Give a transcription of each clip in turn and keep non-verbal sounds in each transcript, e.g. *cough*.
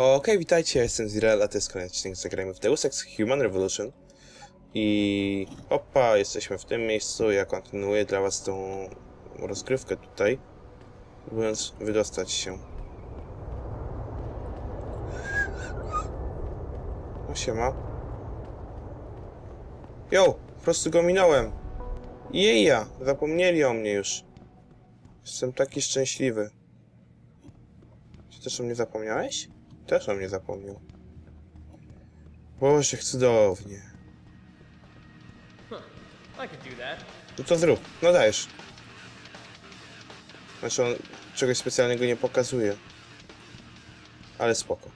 Okej, witajcie, ja jestem Zirel, a to jest kolejny odcinek Zagrajmy w Deus Ex Human Revolution. I opa, jesteśmy w tym miejscu, ja kontynuuję dla was tą rozgrywkę tutaj, próbując wydostać się. O, siema. Jo, po prostu go minąłem. Jeja, zapomnieli o mnie już. Jestem taki szczęśliwy. Czy też o mnie zapomniałeś? Też o mnie zapomniał. Boże, cudownie. No to zrób, no dajesz. Znaczy on czegoś specjalnego nie pokazuje. Ale spoko.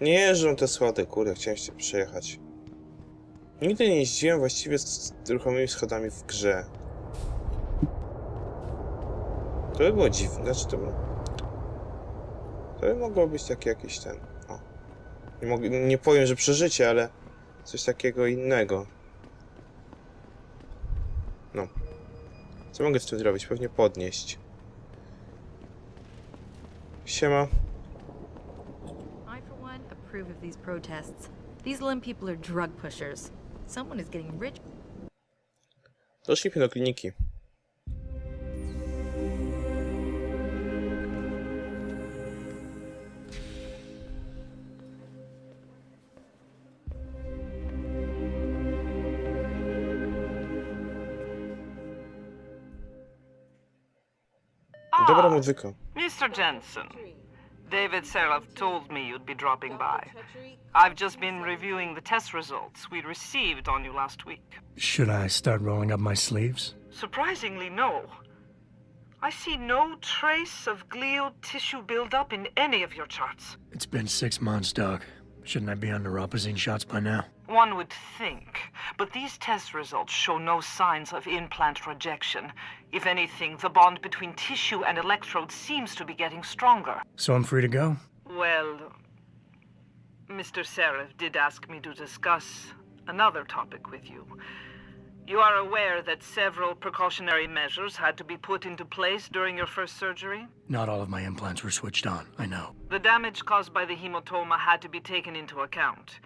Nie jeżdżą te schody, kurde, chciałem się przejechać. Nigdy nie jeździłem właściwie z ruchomymi schodami w grze. To by było dziwne, znaczy to było... To by mogło być takie jakieś ten... O. Nie, mogę, nie powiem, że przeżycie, ale coś takiego innego. No. Co mogę z tym zrobić? Pewnie podnieść. Siema. I, for one, approve of these protests. These limb people are drug pushers. Someone is getting rich. Doszliśmy do kliniki. Dobra muzyka. Mr. Jensen, David Serloff told me you'd be dropping by. I've just been reviewing the test results we received on you last week. Should I start rolling up my sleeves? Surprisingly, no. I see no trace of glial tissue buildup in any of your charts. It's been six months, Doc. Shouldn't I be on neuropozyne shots by now? One would think, but these test results show no signs of implant rejection. If anything, the bond between tissue and electrode seems to be getting stronger. So I'm free to go? Well, Mr. Seraph did ask me to discuss another topic with you. You are aware that several precautionary measures had to be put into place during your first surgery? Not all of my implants were switched on, I know. The damage caused by the hematoma had to be taken into account.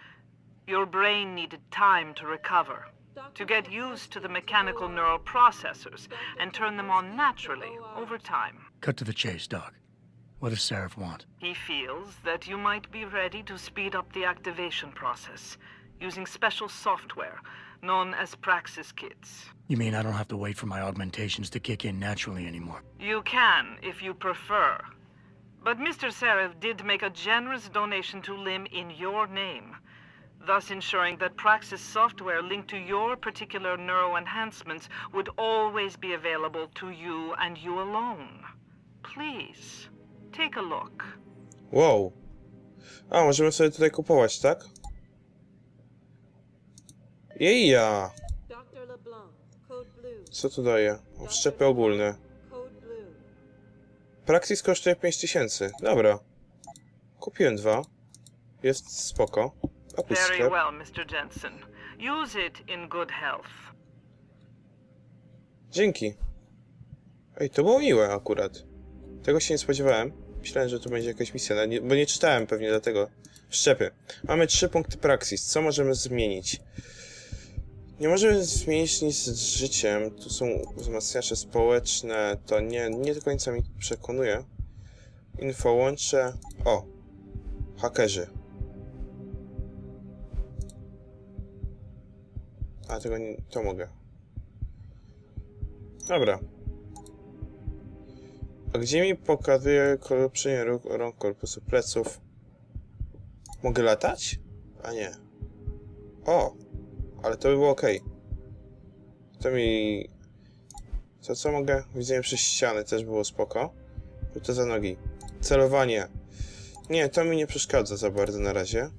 Your brain needed time to recover, to get used to the mechanical neural processors and turn them on naturally over time. Cut to the chase, Doc. What does Seraph want? He feels that you might be ready to speed up the activation process using special software known as Praxis kits. You mean I don't have to wait for my augmentations to kick in naturally anymore? You can if you prefer. But Mr. Seraph did make a generous donation to LIM in your name, thus ensuring that Praxis software linked to your particular neuro enhancements would always be available to you and you alone. Please, take a look. Wow. A, możemy sobie tutaj kupować, tak? Jeja! Co to daje? Wszczepy ogólne. Praxis kosztuje 5000. Dobra. Kupiłem dwa. Jest spoko. Opuść Very sklep. well, Mr. Jensen. Use it in good health. Dzięki. Ej, to było miłe akurat. Tego się nie spodziewałem. Myślałem, że to będzie jakaś misja, ale nie, bo nie czytałem pewnie dlatego. Wszczepy. Mamy trzy punkty Praxis. Co możemy zmienić? Nie możemy zmienić nic z życiem. Tu są wzmacniacze społeczne. To nie, nie do końca mi przekonuje. Info łącze. O! Hakerzy. A tego nie, to mogę. Dobra. A gdzie mi pokazuje korupczenie rąk, rąk korpusu pleców? Mogę latać? A nie. O! Ale to by było ok. To mi... To co mogę? Widzenie przez ściany też było spoko. To za nogi. Celowanie. Nie, to mi nie przeszkadza za bardzo na razie.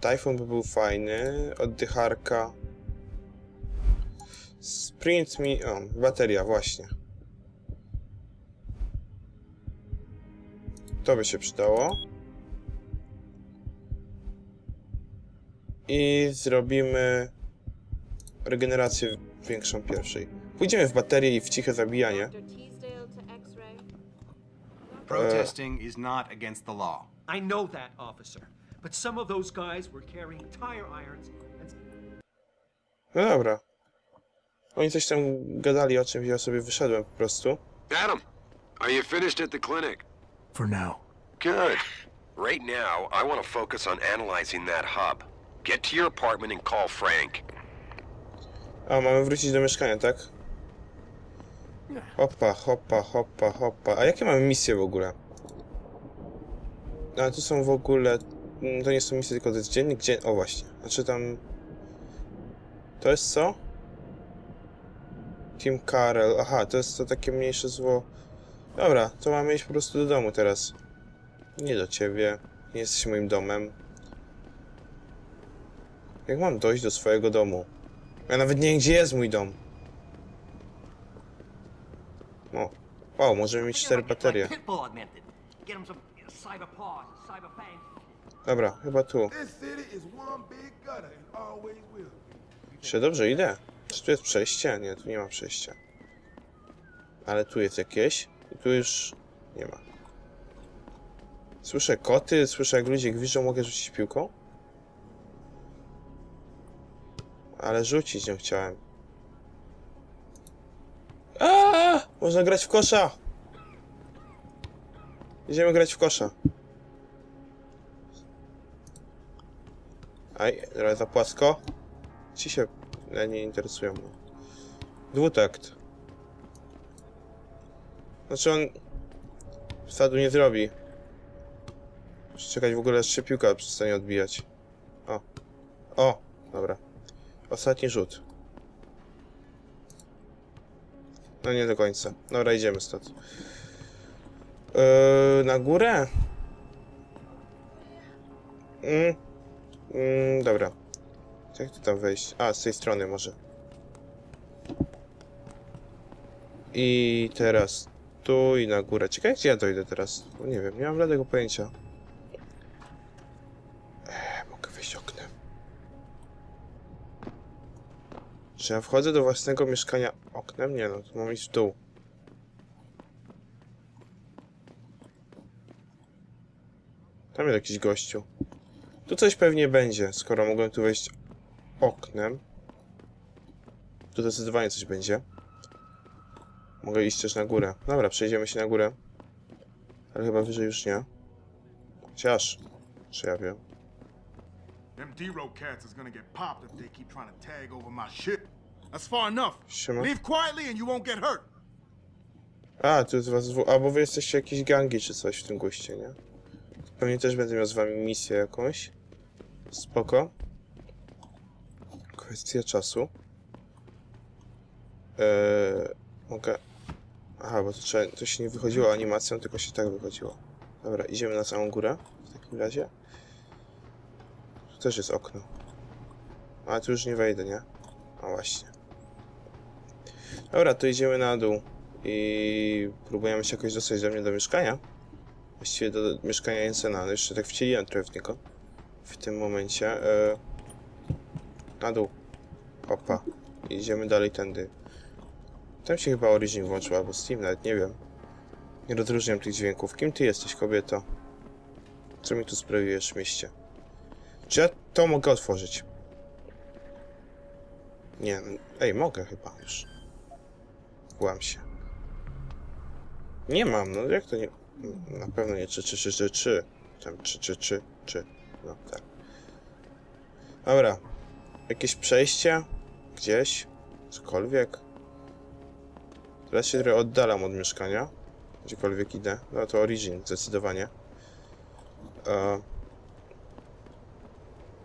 Typhoon by był fajny. Oddycharka. Sprint mi... O, bateria, właśnie. To by się przydało. I zrobimy regenerację większą pierwszej. Pójdziemy w baterię i w ciche zabijanie. Protesting is not against the law. I know that, officer. But some of those guys were carrying tire irons and No dobra. Oni coś tam gadali o czymś, ja sobie wyszedłem po prostu. Adam, are you finished at the clinic? For now. Good. Right now, I want to focus on analyzing that hub. Get to your apartment and call Frank. A, mamy wrócić do mieszkania, tak? Hopa, hopa, hopa, hopa. A jakie mamy misje w ogóle? A, tu są w ogóle... mm, To nie są misje, tylko to jest dziennik, dzień... O, właśnie. Znaczy tam... To jest co? Team Karel. Aha, to jest to takie mniejsze zło. Dobra, to mamy iść po prostu do domu teraz. Nie do ciebie. Nie jesteś moim domem. Jak mam dojść do swojego domu? Ja nawet nie wiem, gdzie jest mój dom. O. Wow, możemy mieć cztery baterie. Dobra, chyba tu. Czy dobrze idę? Czy tu jest przejście? Nie, tu nie ma przejścia. Ale tu jest jakieś. I tu już nie ma. Słyszę koty, słyszę jak ludzie gwiżdżą, mogę rzucić piłką? Ale rzucić nie chciałem. Aaaa! Można grać w kosza! Idziemy grać w kosza. Aj, trochę za płasko. Ci się nie interesują. Dwutakt. Znaczy on wsadu nie zrobi. Muszę czekać w ogóle, aż się piłka przestanie odbijać. O. O, dobra. Ostatni rzut. No nie do końca. Dobra, idziemy stąd. Yy, na górę? Mm. Mm, dobra. Jak tu tam wejść? A, z tej strony może. I teraz tu i na górę. Ciekawe, gdzie ja dojdę teraz? Bo nie wiem, nie mam żadnego pojęcia. Eee, mogę wyjść oknem. Czy ja wchodzę do własnego mieszkania oknem? Nie no, to mam iść w dół. Tam jest jakiś gościu. Tu coś pewnie będzie, skoro mogłem tu wejść oknem. Tu zdecydowanie coś będzie. Mogę iść też na górę. Dobra, przejdziemy się na górę. Ale chyba wyżej już nie. Chociaż, czy ja wiem. Them D-Row cats is gonna get popped if they keep trying to tag over my shit. That's far enough. Siema. Leave quietly and you won't get hurt. A, tu jest was dwóch. A, bo wy jesteście jakieś gangi czy coś w tym goście, nie? Pewnie też będę miał z wami misję jakąś. Spoko. Kwestia czasu. Eee, mogę... Aha, bo to, trzeba, to się nie wychodziło animacją, tylko się tak wychodziło. Dobra, idziemy na samą górę w takim razie. Tu też jest okno. Ale tu już nie wejdę, nie? A właśnie. Dobra, to idziemy na dół i próbujemy się jakoś dostać do mnie do mieszkania. Właściwie do, mieszkania Jensena, ale jeszcze tak wcieliłem trochę w niego. W tym momencie. E, na dół. Hopa. Idziemy dalej tędy. Tam się chyba Origin włączył, albo Steam, nawet nie wiem. Nie rozróżniam tych dźwięków. Kim ty jesteś, kobieto? Co mi tu sprawiłeś w mieście? Czy ja to mogę otworzyć? Nie, ej, mogę chyba już. Kłam się. Nie mam, no jak to nie... Na pewno nie czy, czy, czy, czy, czy. Tam czy, czy, czy, czy. No tak. Dobra. Jakieś przejście? Gdzieś? Cokolwiek? Teraz się trochę oddalam od mieszkania. Gdziekolwiek idę. No to Origin, zdecydowanie. E...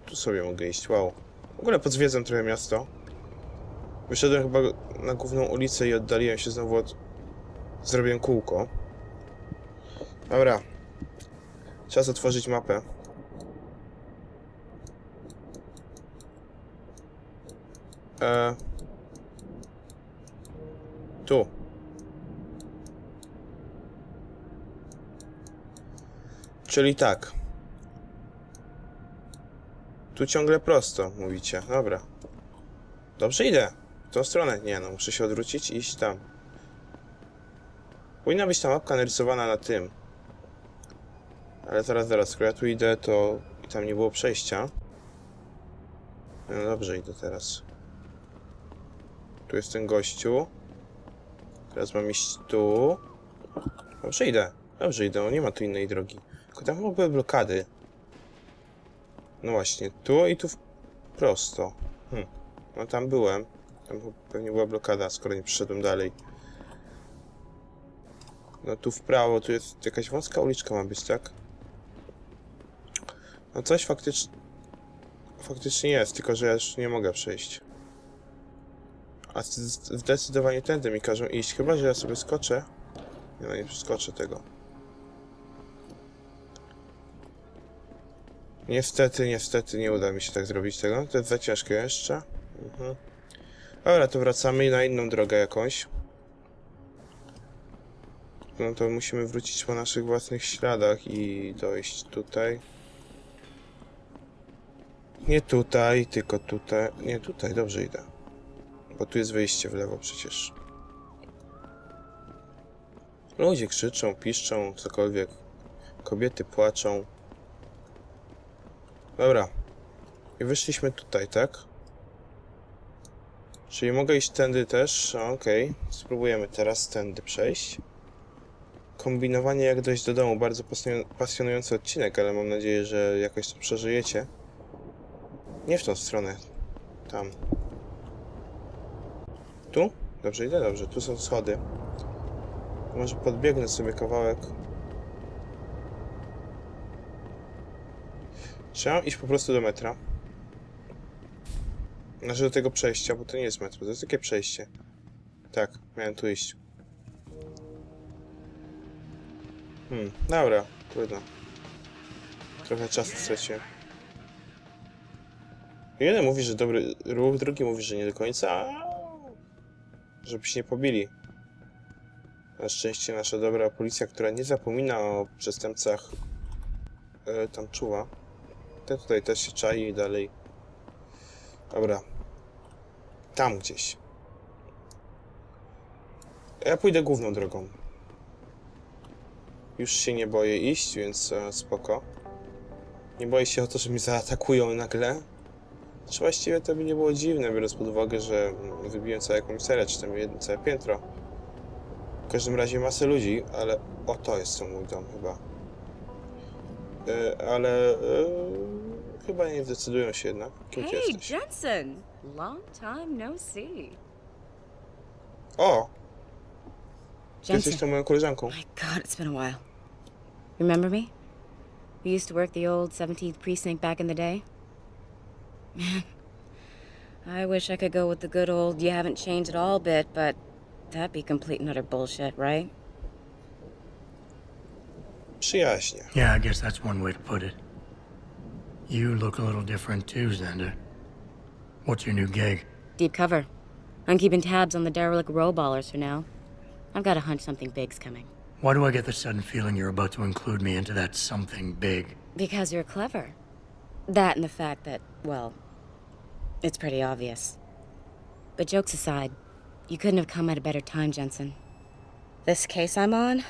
Tu sobie mogę iść, wow. W ogóle podzwiedzam trochę miasto. Wyszedłem chyba na główną ulicę i oddaliłem się znowu od... Zrobiłem kółko. Dobra. Czas otworzyć mapę. E... Tu. Czyli tak. Tu ciągle prosto, mówicie. Dobra. Dobrze idę. Tą stronę. Nie no, muszę się odwrócić i iść tam. Powinna być ta mapka narysowana na tym. Ale zaraz, zaraz, skoro ja tu idę, to i tam nie było przejścia. No dobrze, idę teraz. Tu jest ten gościu. Teraz mam iść tu. Dobrze idę. Dobrze idę, nie ma tu innej drogi. Tylko tam były blokady. No właśnie, tu i tu w... prosto. Hm. No tam byłem. Tam pewnie była blokada, skoro nie przyszedłem dalej. No tu w prawo, tu jest jakaś wąska uliczka ma być, tak? No coś faktycznie... Faktycznie jest, tylko że ja już nie mogę przejść. A zdecydowanie tędy mi każą iść, chyba że ja sobie skoczę. Nie no, nie przeskoczę tego. Niestety, niestety nie uda mi się tak zrobić tego. To jest za ciężkie jeszcze. Mhm. Dobra, to wracamy na inną drogę jakąś. No to musimy wrócić po naszych własnych śladach i dojść tutaj. Nie tutaj, tylko tutaj. Nie tutaj, dobrze idę. Bo tu jest wyjście w lewo przecież. Ludzie krzyczą, piszczą, cokolwiek. Kobiety płaczą. Dobra. I wyszliśmy tutaj, tak? Czyli mogę iść tędy też? Okej. Spróbujemy teraz tędy przejść. Kombinowanie jak dojść do domu. Bardzo pasjonuj- pasjonujący odcinek, ale mam nadzieję, że jakoś to przeżyjecie. Nie w tą stronę. Tam. Tu? Dobrze, idę dobrze. Tu są schody. Może podbiegnę sobie kawałek. Mam iść po prostu do metra? Znaczy do tego przejścia, bo to nie jest metro, to jest takie przejście. Tak, miałem tu iść. Hmm, dobra, trudno. Trochę czasu straciłem. Jeden mówi, że dobry ruch, drugi mówi, że nie do końca. Żeby się nie pobili. Na szczęście nasza dobra policja, która nie zapomina o przestępcach, e, tam czuwa. Ten tutaj też się czai i dalej. Dobra. Tam gdzieś. Ja pójdę główną drogą. Już się nie boję iść, więc e, spoko. Nie boję się o to, że mnie zaatakują nagle. Czy właściwie to by nie było dziwne, biorąc pod uwagę, że mm, wybiłem całe komisariat, czy tam jedno całe piętro. W każdym razie masę ludzi, ale... O, to jest to mój dom chyba. E, ale... E, chyba nie zdecydują się jednak. Kim ty Hey, jesteś? Jensen! Long time no see. O! Ty jesteś Jensen. tą moją koleżanką. My god, it's been a while. Remember me? We used to work the old 17th precinct back in the day. Man, I wish I could go with the good old you haven't changed at all bit, but that'd be complete and utter bullshit, right? Przyjaźnie. Yeah, I guess that's one way to put it. You look a little different too, Xander. What's your new gig? Deep cover. I'm keeping tabs on the derelict row ballers for now. I've got a hunch something big's coming. Why do I get the sudden feeling you're about to include me into that something big? Because you're clever. That and the fact that, well, it's pretty obvious. But jokes aside, you couldn't have come at a better time, Jensen. This case I'm on,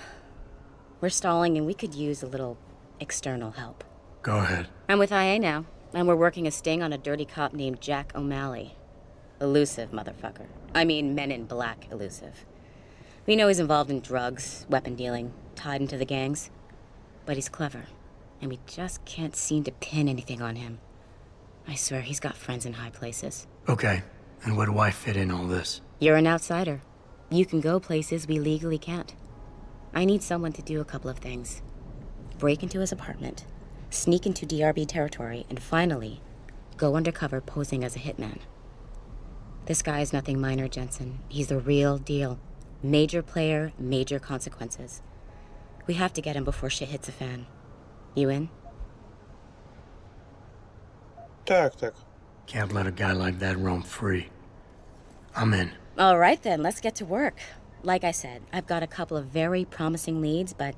we're stalling and we could use a little external help. Go ahead. I'm with IA now, and we're working a sting on a dirty cop named Jack O'Malley. Elusive motherfucker. I mean, men in black elusive. We know he's involved in drugs, weapon dealing, tied into the gangs. But he's clever, and we just can't seem to pin anything on him. I swear he's got friends in high places. Okay, and where do I fit in all this? You're an outsider. You can go places we legally can't. I need someone to do a couple of things break into his apartment, sneak into DRB territory, and finally, go undercover posing as a hitman. This guy is nothing minor, Jensen. He's the real deal. Major player, major consequences. We have to get him before shit hits a fan. You in? Tak, tak. Can't let a guy like that roam free. I'm in. All right, then, let's get to work. Like I said, I've got a couple of very promising leads, but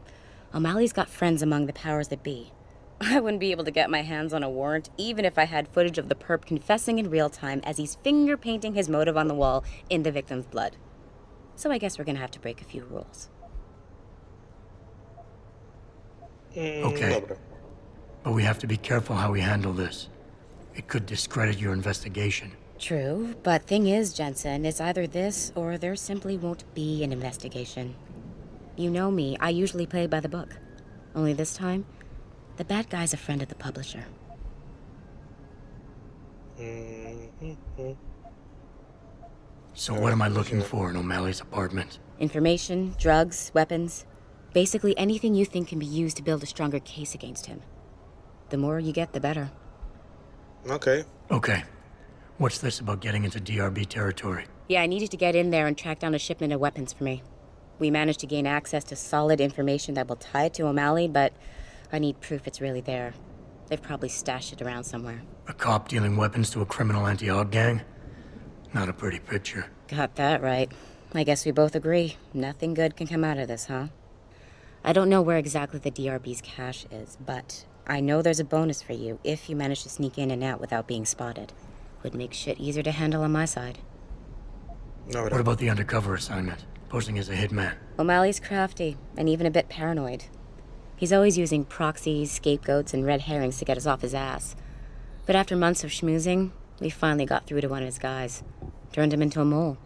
O'Malley's got friends among the powers that be. *laughs* I wouldn't be able to get my hands on a warrant even if I had footage of the perp confessing in real time as he's finger painting his motive on the wall in the victim's blood. So I guess we're gonna have to break a few rules. Mm, okay. But we have to be careful how we handle this. It could discredit your investigation. True, but thing is, Jensen, it's either this or there simply won't be an investigation. You know me, I usually play by the book. Only this time, the bad guy's a friend of the publisher. So what am I looking for in O'Malley's apartment? Information, drugs, weapons, basically anything you think can be used to build a stronger case against him. The more you get, the better. Okay. Okay. What's this about getting into DRB territory? Yeah, I needed to get in there and track down a shipment of weapons for me. We managed to gain access to solid information that will tie it to O'Malley, but I need proof it's really there. They've probably stashed it around somewhere. A cop dealing weapons to a criminal anti-Og gang? Not a pretty picture. Got that right. I guess we both agree. Nothing good can come out of this, huh? I don't know where exactly the DRB's cache is, but I know there's a bonus for you if you manage to sneak in and out without being spotted. Would make shit easier to handle on my side. What about the undercover assignment? Posing as a hitman. O'Malley's crafty and even a bit paranoid. He's always using proxies, scapegoats, and red herrings to get us off his ass. But after months of schmoozing, we finally got through to one of his guys. Turned him into a mole.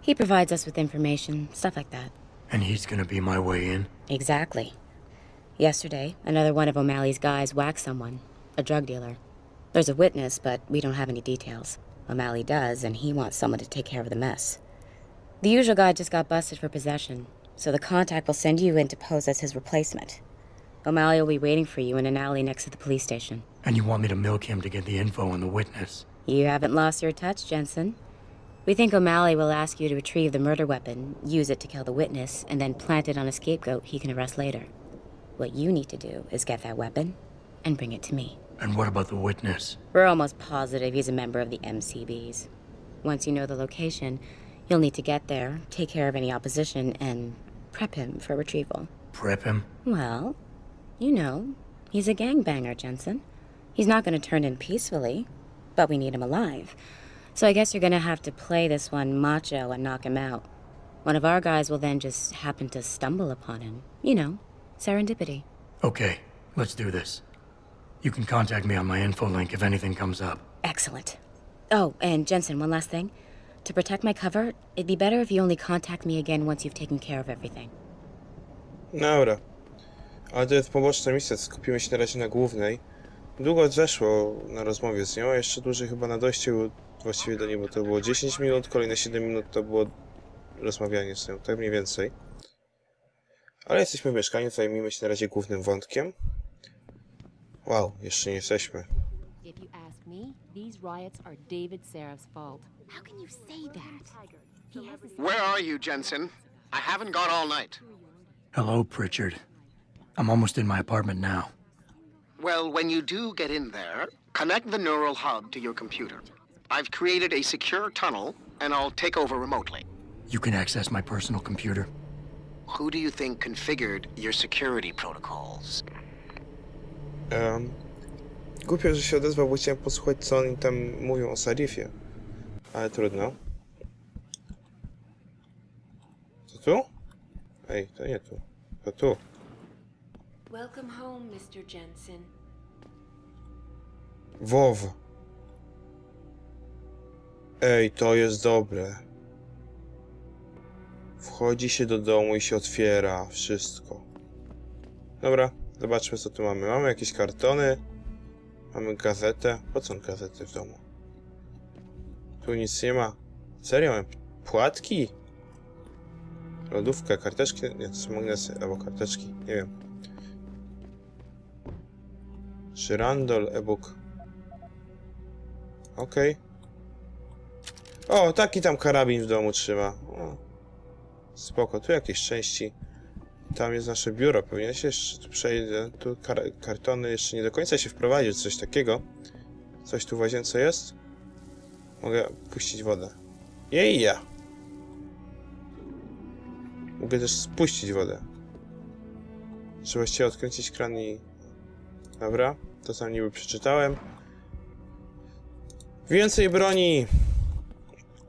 He provides us with information, stuff like that. And he's gonna be my way in? Exactly. Yesterday, another one of O'Malley's guys whacked someone, a drug dealer. There's a witness, but we don't have any details. O'Malley does, and he wants someone to take care of the mess. The usual guy just got busted for possession, so the contact will send you in to pose as his replacement. O'Malley will be waiting for you in an alley next to the police station. And you want me to milk him to get the info on the witness? You haven't lost your touch, Jensen. We think O'Malley will ask you to retrieve the murder weapon, use it to kill the witness, and then plant it on a scapegoat he can arrest later. What you need to do is get that weapon and bring it to me. And what about the witness? We're almost positive he's a member of the MCBs. Once you know the location, you'll need to get there, take care of any opposition, and prep him for retrieval. Prep him? Well, you know, he's a gangbanger, Jensen. He's not going to turn in peacefully, but we need him alive. So I guess you're going to have to play this one macho and knock him out. One of our guys will then just happen to stumble upon him. You know, serendipity. Okay, let's do this. You can contact me on my info link if anything comes up. Excellent. Oh, and Jensen, one last thing. To protect my cover, it'd be better if you only contact me again once you've taken care of everything. Dobra. Ale to jest poboczna misja, skupimy się na razie na głównej. Długo zeszło na rozmowie z nią, a jeszcze dłużej chyba na dojściu właściwie do niej, bo to było 10 minut, kolejne 7 minut to było rozmawianie z nią, tak mniej więcej. Ale jesteśmy w mieszkaniu, zajmijmy się na razie głównym wątkiem. Wow, jeszcze nie jesteśmy. If you ask me, these riots are David Seraf's fault. How can you say that? He has Where are you, Jensen? I haven't gone all night. Hello, Pritchard. I'm almost in my apartment now. Well, when you do get in there, connect the neural hub to your computer. I've created a secure tunnel, and I'll take over remotely. You can access my personal computer. Who do you think configured your security protocols? Um, głupio, że się odezwał, bo chciałem posłuchać, co oni tam mówią o Sarifie. Ale trudno. To tu? Ej, to nie tu. To tu. Welcome home, Mr. Jensen. WoW. Ej, to jest dobre. Wchodzi się do domu i się otwiera wszystko. Dobra, zobaczmy co tu mamy. Mamy jakieś kartony. Mamy gazetę. Po co gazety w domu? Tu nic nie ma. Serio? Mamy płatki? Lodówkę, karteczki? Nie, to są magnesy, albo karteczki. Nie wiem. Żyrandol, e-book. Okej. O, taki tam karabin w domu trzyma. O. Spoko, tu jakieś części. Tam jest nasze biuro, pewnie się jeszcze tu przejdę. Tu kar kartony jeszcze nie do końca się wprowadził, coś takiego. Coś tu w łazience jest? Mogę puścić wodę. Jej ja! Mogę też spuścić wodę. Trzeba się odkręcić kran i... Dobra, to sam niby przeczytałem. Więcej broni!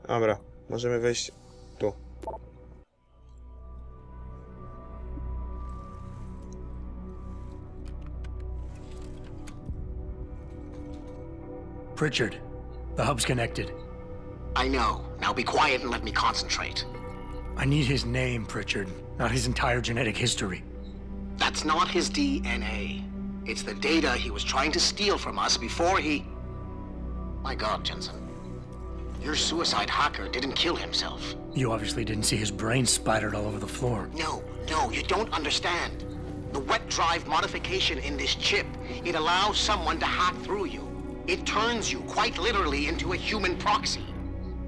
Dobra, możemy wejść tu. Pritchard, the hub's connected. I know. Now be quiet and let me concentrate. I need his name, Pritchard, not his entire genetic history. That's not his DNA. It's the data he was trying to steal from us before he. My god, Jensen. Your suicide hacker didn't kill himself. You obviously didn't see his brain splattered all over the floor. No, no, you don't understand. The wet drive modification in this chip, it allows someone to hack through you. It turns you quite literally into a human proxy.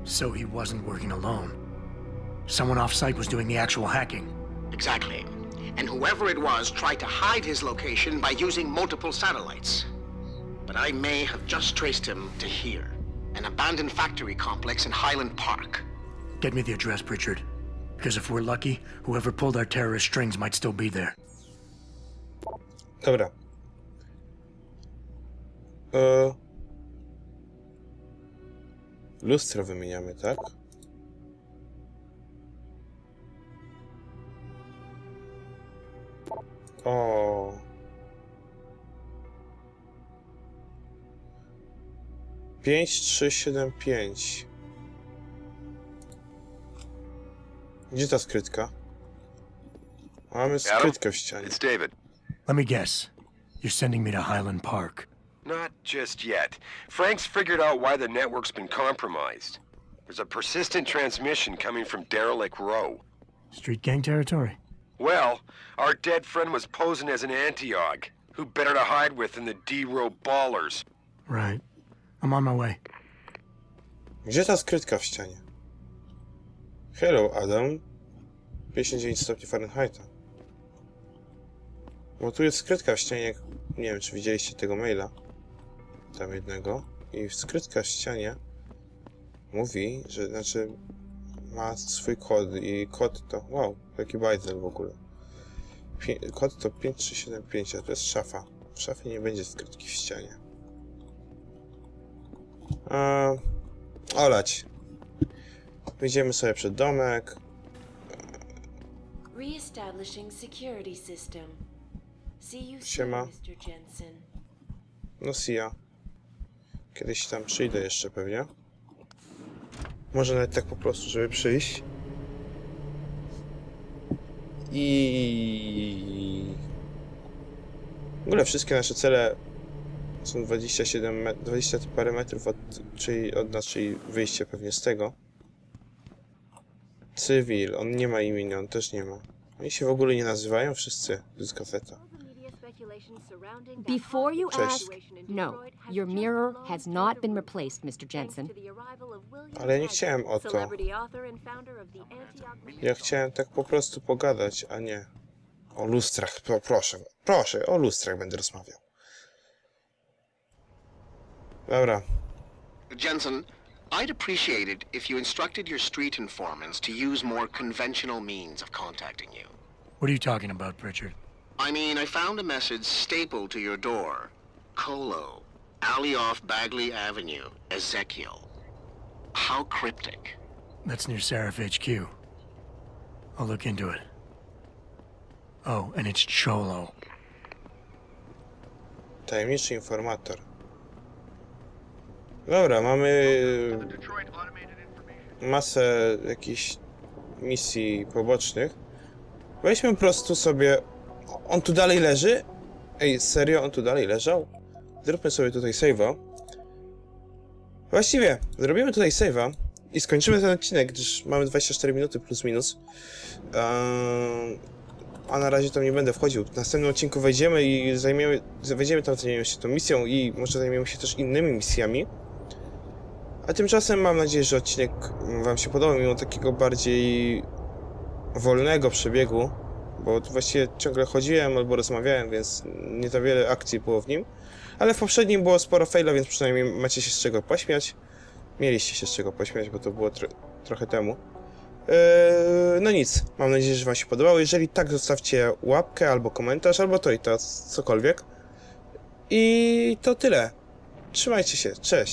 So he wasn't working alone. Someone off-site was doing the actual hacking. Exactly. And whoever it was tried to hide his location by using multiple satellites. But I may have just traced him to here. An abandoned factory complex in Highland Park. Get me the address, Pritchard. Because if we're lucky, whoever pulled our terrorist strings might still be there. Dobra. E... Lustro wymieniamy, tak? O. Pięć, trzy, siedem, pięć. Gdzie ta skrytka? Mamy skrytkę w ścianie. It's David. Let me guess. You're sending me to Highland Park. Not just yet. Frank's figured out why the network's been compromised. There's a persistent transmission coming from Derelict Row. Street gang territory? Well, our dead friend was posing as an Antiog. Who better to hide with than the D-Row ballers? Right. I'm on my way. Gdzie ta skrytka w ścianie? Hello, Adam. 59 stopni Fahrenheita. Bo tu jest skrytka w ścianie. Nie wiem, czy widzieliście tego maila. Tam jednego. I skrytka w ścianie mówi, że znaczy ma swój kod i kod to. Wow, jaki bajzel w ogóle. Pię kod to 5375, a to jest szafa. W szafie nie będzie skrytki w ścianie. A, olać. Wyjdziemy sobie przed domek. Reestablishing security system. See you Siema. Mr. Jensen. No Sia. Kiedyś tam przyjdę jeszcze pewnie. Może nawet tak po prostu, żeby przyjść. I... W ogóle wszystkie nasze cele są 27, me- 20 parę metrów od, czyli od nas, czyli wyjście pewnie z tego. Cywil, on nie ma imienia, on też nie ma. Oni się w ogóle nie nazywają wszyscy. To jest. Before you Cześć. ask, no, your mirror has not been replaced, Mr. Jensen. Ale ja nie chciałem o to. Celebrity author and founder of the Antioch Ja chciałem tak po prostu pogadać, a nie o lustrach. Pro, proszę, proszę, o lustrach będę rozmawiał. Dobra, Jensen, I'd appreciate it if you instructed your street informants to use more conventional means of contacting you. What are you talking about, Pritchard? I mean, I found a message stapled to your door. Colo, alley off Bagley Avenue, Ezekiel. How cryptic. That's near Seraph HQ. I'll look into it. Oh, and it's Cholo. tajemniczy informator. Dobra, mamy masę jakichś misji pobocznych. Weźmy po prostu sobie... On tu dalej leży? Ej, serio? On tu dalej leżał? Zróbmy sobie tutaj save'a. Właściwie, zrobimy tutaj save'a i skończymy ten odcinek, gdyż mamy 24 minuty plus minus. Eee, a na razie tam nie będę wchodził. W następnym odcinku wejdziemy i zajmiemy, wejdziemy tam, zajmiemy się tą misją i może zajmiemy się też innymi misjami. A tymczasem mam nadzieję, że odcinek wam się podobał, mimo takiego bardziej wolnego przebiegu, bo właściwie ciągle chodziłem albo rozmawiałem, więc nie za wiele akcji było w nim. Ale w poprzednim było sporo faila, więc przynajmniej macie się z czego pośmiać. Mieliście się z czego pośmiać, bo to było tro trochę temu. Eee, no nic, mam nadzieję, że Wam się podobało. Jeżeli tak, zostawcie łapkę albo komentarz, albo to i to, cokolwiek. I to tyle. Trzymajcie się, cześć.